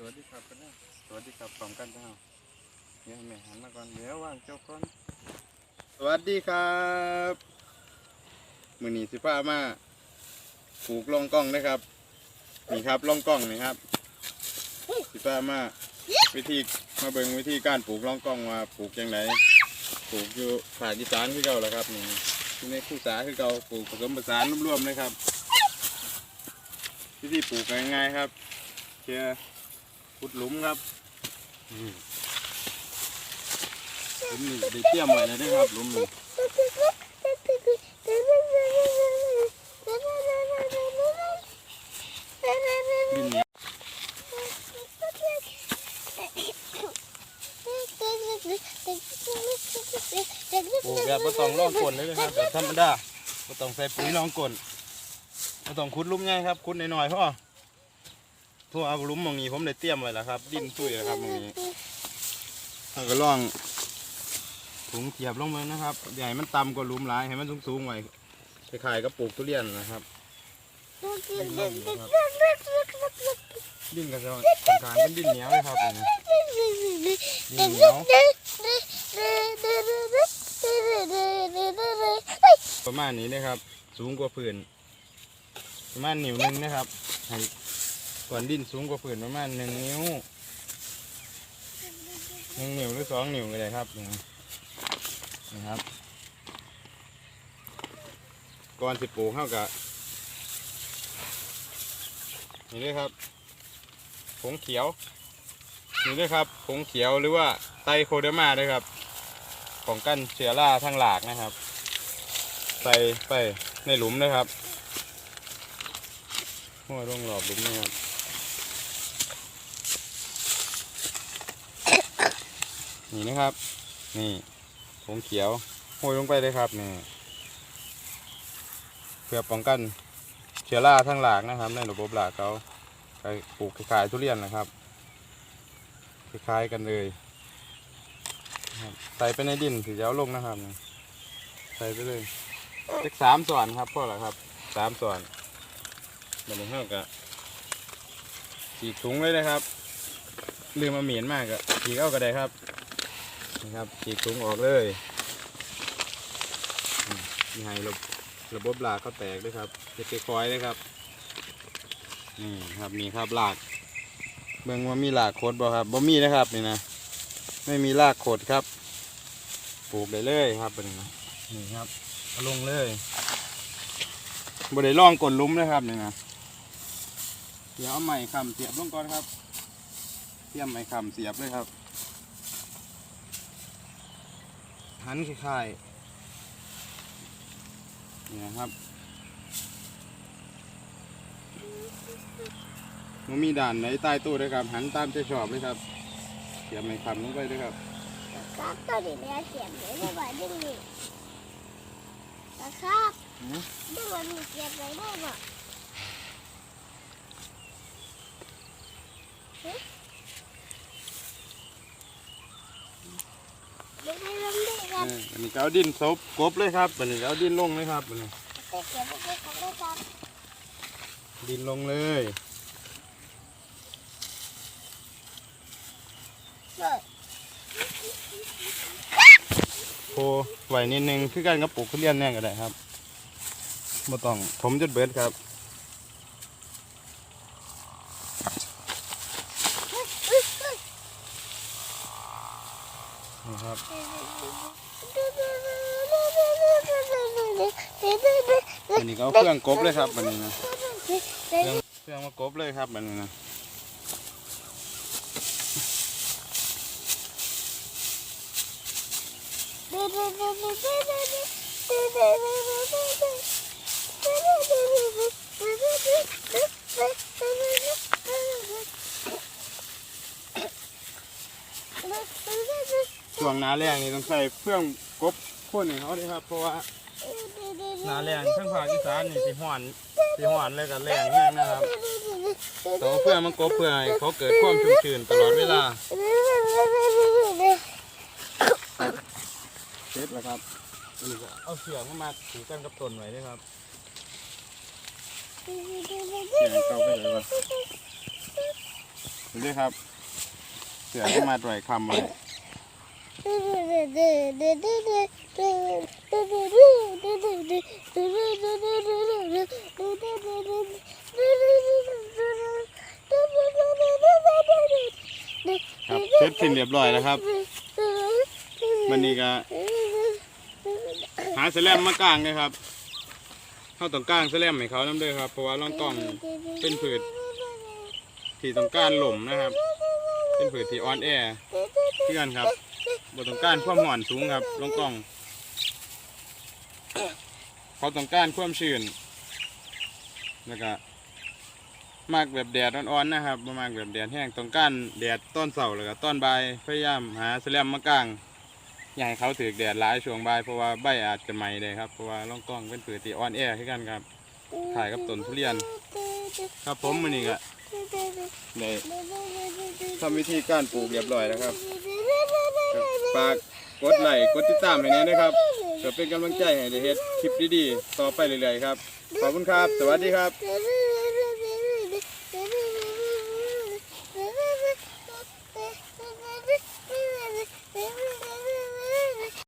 สวัสดีครับกันนะสวัสดีครับพร้อมกันเจ้าเดี๋ยวแม่หันมาก่อนเดี๋ยวว่างเจ้าก่อนสวัสดีครับมือนีสิพามาปลูกลองกล้องนะครับนี่ครับลองกล้องนี่ครับสิพามาวิธีมาเบิ่งวิธีการปลูกลองกล้องว่าปลูกยังไงปลูกอยู่ภาคอีสานคือเก่าแหละครับนี่อยู่ในคู่สาคือเก่าปลูกผสมผสานร่วมๆเลยครับวิธีปลูกง่ายๆครับเชื่อ ขุดหลุมครับนี่หลุมนี่ได้เตรียมไว้แล้วนะครับหลุมนี่ดินเหนียวปลูกแบบไม่ต้องร่องกลนเลยนะครับแบบธรรมดาไม่ต้องใส่ปุ๋ยร่องกลนไม่ต้องขุดหลุมง่ายครับขุดหน่อยๆพ่อ พวกเอาหลุมมองนี้ผมได้เตรียมไว้แล้วครับ ดินตุ้ยแล้วครับมองนี้เราก็ล่องถุงเทียบลงมานะครับ ใหญ่มันต่ำกว่าหลุมหลายให้มันสูงๆไว้คล้ายๆกับปลูกทุเรียนนะครับ ดินก็จะค่อนข้างเป็นดินเหนียวเลยครับอันนี้ดินเหนียวประมาณนี้นะครับ สูงกว่าพื้นประมาณนิ้วหนึงนะครับ ให้ก่อนดินสูงกว่าพื้นประมาณหนึ่งนิ้วหนึ่งนิ้วหรือสองนิ้วก็ได้ครับนี่ครับ ก่อนสิปลูกเข้ากับนี่เลยครับผงเขียวนี่เลยครับผงเขียวหรือว่าไตโคเดมาด้วยครับป้องกั้นเชื้อราทั้งหลากนะครับ ใส่ไปในหลุมนะครับหัวลงหลอบหลุมนะครับ นี่นะครับ นี่ผงเขียวห้อยลงไปเลยครับนี่เพื่อป้องกันเชื้อราทั้งหลากนะครับ ในระบบหลากเขาไปปลูกคลายทุเรียนนะครับคล้ายๆกันเลยใส่ไปในดินสีเจ้าลงนะครับ ใส่ไปเลยเล็กสามส่วนครับพ่อเหรอครับสามส่วนมันนี้เท่ากับฉีกถุงเลยนะครับ ลืมมาเหมียนมากอะฉีกเอาก็ได้ครับ นะครับฉีกถุงออกเลยมนี่ให้ระบบระบบหลากเขาแตกด้วยครับจะคอยๆเลยครับ นี่ครับนี่ครับหลาก เบิ่งว่ามีหลากโคดบ่ครับบ่มีนะครับนี่นะ ไม่มีรากโคดครับ ปลูกได้เลยครับเป็นนะนี่ครับเอาลงเลยบ่ได้ล่องกดลุ้มนะครับนี่นะเดี๋ยวเอาไม้คำเสียบลงก่อนครับเตรียมไม้คำเสียบเลยครับ หันคล้ายๆนี่นะครับมันมีด่านไหนใต้ตู้ด้วยครับ หันตามใจชอบเลยครับเสียบไม้คำลงไปด้วยครับครับตอนนี้แม่เสียงเลยไม่ไหวดึงนี่นะครับดึงมันมีเสียงเลยได้บ่ ดึงให้ลงด้คเอรับออันนี้ก็เอาดินซบกบเลยครับอันนี้ก็เอาดินลงเลยครับอันนี้เก็บเก็บไว้ของได้ครับดินลงเลยเลยโพไหวนิดนึงคือการกระปุกทุเรียนแน่ก็ได้ครับบ่ต้องผมจุดเบิดครับนี่ ครับ อันนี้ก็เอาเครื่องกบเลยครับอันนี้นะเครื่องเครื่องมากบเลยครับอันนี้นะ ช่วงหนาแรงนี่ต้องใส่เครื่องกบพ่นให้เขาเลยครับ เพราะว่าหนาแรงทั้งภาคอีสานนี่สิหอนสิหอนเลยกับแรงแห้งนะครับต้องเพื่อมันกบเพื่อให้เขาเกิดความชุ่มชื้นตลอดเวลาเสร็จแล้วครับเอาเสือกมามาถูกันกับต้นไว้ด้วยครับเสือกเข้าไปเลยว่าเห็นด้วยครับ เสือที่มาต่อยคำไว้ ครับเสร็จสิ้นเรียบร้อยแล้วครับมันนี่ก็หาแสลมมากางเลยครับเขาต้องกางแสลมให้เขาน้ำเด้อครับเพราะว่าล่องกล้องเป็นผืดที่ต้องการหล่มนะครับ เป็นผืดที่อ่อนแอเพื่อนครับ บ่ต้องการความหวานสูงครับล่องกล้อง เขาต้องการความชื้นแล้วก็มากแบบแดดอ่อนๆนะครับบ่มากแบบแดดแห้งต้องการแดดต้นเสาร์แล้วก็ต้นบ่ายพยายามหาแสลมมากางอย่าให้เขาถือแดดหลายช่วงใบเพราะว่าใบอาจจะไหม้ได้ครับเพราะว่าล่องกล้องเป็นผืดที่อ่อนแอคือกันครับถ่ายกับต้นทุเรียน ครับผมมันนี่ก็ได้ทำวิธีการปลูกเรียบร้อยแล้วครับ ฝากกดไลค์กดติดตามให้แน่นะครับเพื่อเป็นกำลังใจให้ได้เฮ็ดคลิปดีๆต่อไปเรื่อยๆครับ ขอบคุณครับ สวัสดีครับ